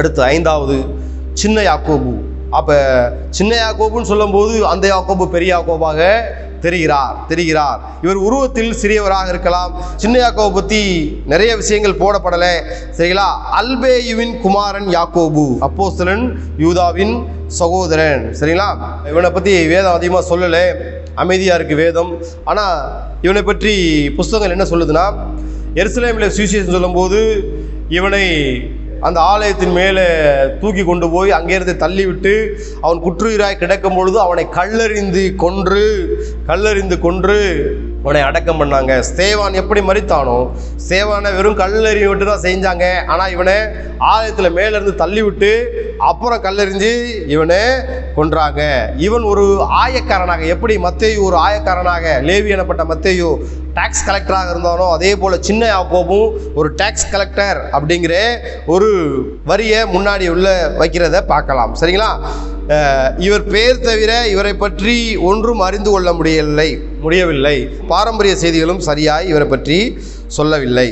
அடுத்து ஐந்தாவது சின்ன யாக்கோபு. அப்போ சின்ன யாக்கோபுன்னு சொல்லும்போது அந்த யாக்கோபு பெரிய யாக்கோபாக தெரிகிறார் தெரிகிறார். இவர் உருவத்தில் சிறியவராக இருக்கலாம். சின்ன யாக்கோபு பற்றி நிறைய விஷயங்கள் போடப்படலை. சரிங்களா? அல்பேயுவின் குமாரன் யாக்கோபு அப்போஸ்தலன் யூதாவின் சகோதரன். சரிங்களா? இவனை பற்றி வேதம் அதிகமாக சொல்லலை. அமைதியாக இருக்குது வேதம். ஆனால் இவனை பற்றி புஸ்தகங்கள் என்ன சொல்லுதுன்னா எருசலேமில் சுவிசேஷன் சொல்லும்போது இவனை அந்த ஆலயத்தின் மேலே தூக்கி கொண்டு போய் அங்கேருந்து தள்ளிவிட்டு அவன் குற்றுயிராய் கிடக்கும் பொழுது அவனை கல்லறிந்து கொன்று கல்லறிந்து கொன்று அவனை அடக்கம் பண்ணாங்க. சேவான் எப்படி மறித்தானோ சேவானை வெறும் கல்லறி விட்டு தான் செஞ்சாங்க. ஆனால் இவனை ஆலயத்தில் மேலேருந்து தள்ளி விட்டு அப்புறம் கல்லெறிஞ்சு இவனை கொன்றாங்க. இவன் ஒரு ஆயக்காரனாக எப்படி மத்தேயு ஒரு ஆயக்காரனாக லேவி எனப்பட்ட மத்தேயு டேக்ஸ் கலெக்டராக இருந்தானோ அதே போல் சின்ன யாக்கோபும் ஒரு டேக்ஸ் கலெக்டர் அப்படிங்கிற ஒரு வரியை முன்னாடி உள்ள வைக்கிறத பார்க்கலாம். சரிங்களா? இவர் பேர் தவிர இவரை பற்றி ஒன்றும் அறிந்து கொள்ள முடியவில்லை முடியவில்லை. பாரம்பரிய செய்திகளும் சரியாய் இவரை பற்றி சொல்லவில்லை.